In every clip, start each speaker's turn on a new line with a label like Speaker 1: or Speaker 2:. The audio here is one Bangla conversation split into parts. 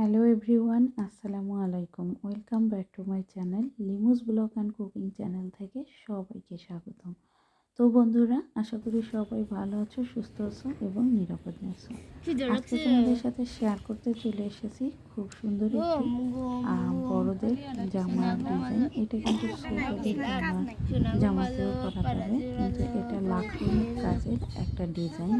Speaker 1: হ্যালো এভরিওয়ান আসসালামু আলাইকুম। Welcome back to my channel Limu's vlog and cooking channel থেকে সবাইকে স্বাগতম। তো বন্ধুরা আশা করি সবাই ভালো আছো সুস্থ আছো এবং নিরাপদ আছো। আজকে তোমাদের সাথে শেয়ার করতে চলে এসেছি খুব সুন্দর একটি বড়দের জামার ডিজাইন এটা কিন্তু ছোটদের জামা জামাতেও করা যাবে কিন্তু এটা লাখনি কাজের একটা ডিজাইন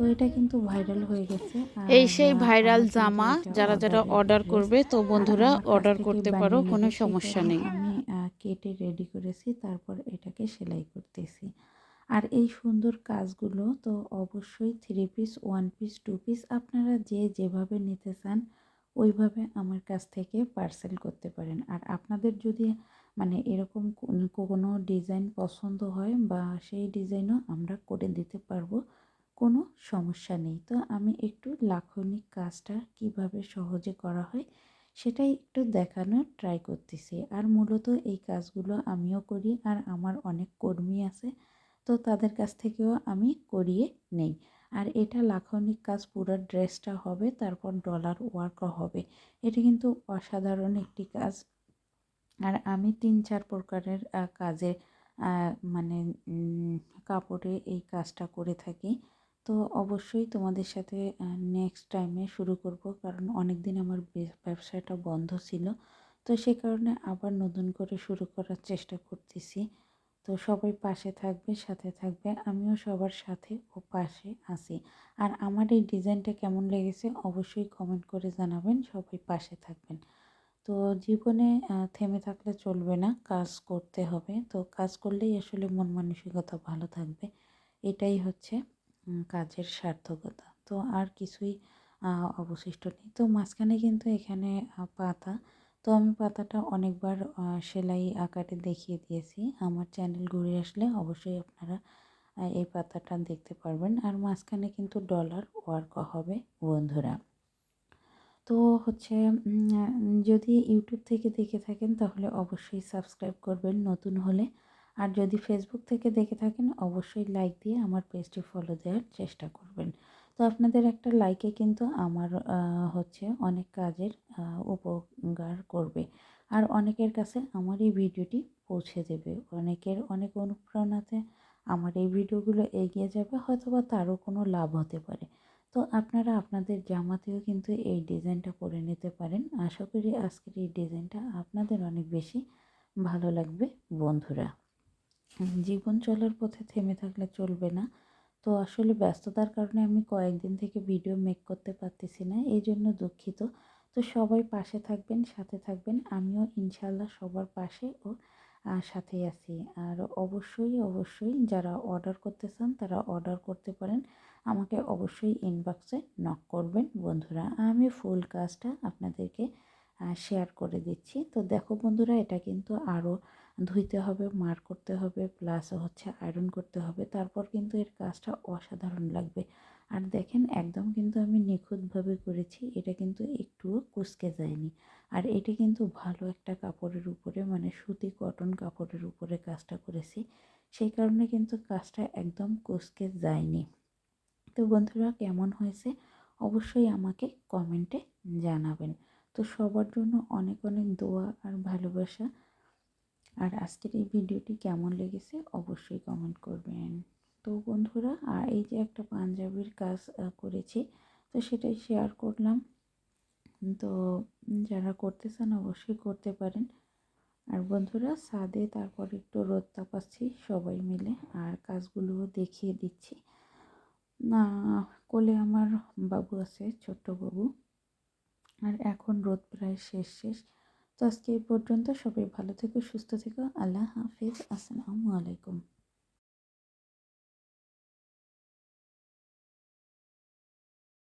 Speaker 1: তো এটা কিন্তু ভাইরাল হয়ে গেছে
Speaker 2: এই সেই ভাইরাল জামা যারা যারা অর্ডার করবে তো বন্ধুরা অর্ডার করতে পারো কোনো সমস্যা নেই।
Speaker 1: আমি কেটে রেডি করেছি তারপর এটাকে সেলাই করতেছি। আর এই সুন্দর কাজগুলো তো অবশ্যই three piece one piece two piece আপনারা যে যেভাবে নিতে চান ওইভাবে আমার কাছ থেকে পার্সেল করতে পারেন। আর আপনাদের যদি মানে এরকম কোনো ডিজাইন পছন্দ হয় বা সেই ডিজাইনও আমরা করে দিতে পারব কোনো সমস্যা নেই। তো আমি একটু লাখনিক কাজটা কীভাবে সহজে করা হয় সেটাই একটু দেখানোর ট্রাই করতেছি। আর মূলত এই কাজগুলো আমিও করি আর আমার অনেক কর্মী আছে, তো তাদের কাছ থেকেও আমি করিয়ে নেই। আর এটা লাখনিক কাজ পুরো ড্রেসটা হবে, তারপর ডলার ওয়ার্কও হবে। এটা কিন্তু অসাধারণ একটি কাজ। আর আমি তিন চার প্রকারের কাজে মানে কাপড়ে এই কাজটা করে থাকি। তো অবশ্যই তোমাদের সাথে নেক্সট টাইমে শুরু করব। কারণ অনেক দিন আমার ব্যবসাটা বন্ধ ছিল। তো সেই কারণে আবার নতুন করে শুরু করার চেষ্টা করতেছি। তো সবাই পাশে থাকবে, সাথে থাকবে। আমিও সবার সাথে ও পাশে আছি। আর আমার এই ডিজাইনটা কেমন লেগেছে অবশ্যই কমেন্ট করে জানাবেন, সবাই পাশে থাকবেন। তো জীবনে থেমে থাকলে চলবে না, কাজ করতে হবে। তো কাজ করলেই আসলে মন মানসিকতা ভালো থাকবে। এটাই হচ্ছে কাজের সার্থকতা। তো আর কিছুই অবশিষ্ট নেই। তো মাঝখানে কিন্তু এখানে পাতা। তো আমি পাতাটা অনেকবার সেলাই আকারে দেখিয়ে দিয়েছি। আমার চ্যানেল ঘুরে আসলে অবশ্যই আপনারা এই পাতাটা দেখতে পারবেন। আর মাঝখানে কিন্তু ডলার ওয়ার্ক হবে, বন্ধুরা। তো হচ্ছে যদি ইউটিউব থেকে দেখে থাকেন, তাহলে অবশ্যই সাবস্ক্রাইব করবেন। নতুন হলে আর যদি ফেসবুক থেকে দেখে থাকেন, অবশ্যই লাইক দিয়ে আমার পেজটি ফলো দেওয়ার চেষ্টা করবেন। তো আপনাদের একটা লাইকে কিন্তু আমার হচ্ছে অনেক কাজের উপকার করবে। আর অনেকের কাছে আমার এই ভিডিওটি পৌঁছে দেবে। অনেকের, অনেক অনুপ্রেরণাতে আমার এই ভিডিওগুলো এগিয়ে যাবে হয়তো বা তারও কোনো লাভ হতে পারে। তো আপনারা আপনাদের জামাতেও কিন্তু এই ডিজাইনটা করে নিতে পারেন। আশা করি আজকের এই ডিজাইনটা আপনাদের অনেক বেশি ভালো লাগবে, বন্ধুরা। জীবন চলার পথে থেমে থাকলে চলবে না। তো আসলে ব্যস্ততার কারণে আমি কয়েকদিন থেকে ভিডিও মেক করতে পারতেছি না, এই জন্য দুঃখিত। তো সবাই পাশে থাকবেন, সাথে থাকবেন। আমিও ইনশাল্লাহ সবার পাশে ও সাথেই আছি। আর অবশ্যই অবশ্যই যারা অর্ডার করতে চান, তারা অর্ডার করতে পারেন। আমাকে অবশ্যই ইনবক্সে নক করবেন। বন্ধুরা, আমি ফুল কাজটা আপনাদেরকে শেয়ার করে দিচ্ছি। তো দেখো বন্ধুরা, এটা কিন্তু আরও ধুইতে হবে, মার করতে হবে প্লাস হচ্ছে আয়রন করতে হবে। তারপর কিন্তু এর কাজটা অসাধারণ লাগবে। আর দেখেন, একদম কিন্তু আমি নিখুঁতভাবে করেছি, এটা কিন্তু একটুও কুচকে যায়নি। আর এটা কিন্তু ভালো একটা কাপড়ের উপরে মানে সুতি কটন কাপড়ের উপরে কাজটা করেছি। সেই কারণে কিন্তু কাজটা একদম কুচকে যায়নি। তো বন্ধুরা, কেমন হয়েছে? অবশ্যই আমাকে কমেন্টে জানাবেন। তো সবার জন্য অনেক অনেক দোয়া আর ভালোবাসা। আর আজকের এই ভিডিওটি কেমন লেগেছে অবশ্যই কমেন্ট করবেন। তো বন্ধুরা আর এই যে একটা পাঞ্জাবির কাজ করেছি, তো সেটাই শেয়ার করলাম। তো যারা করতে চান অবশ্যই করতে পারেন। আর বন্ধুরা, ছাদে তারপর একটু রোদ তাপাচ্ছি সবাই মিলে, আর কাজগুলোও দেখিয়ে দিচ্ছি। না, কোলে আমার বাবু আছে, ছোট্ট বাবু। আর এখন রোদ প্রায় শেষ শেষ। তো আজকে এই পর্যন্ত সবাই ভালো থেকো সুস্থ থেকো। আল্লাহ হাফিজ। আসসালামু আলাইকুম।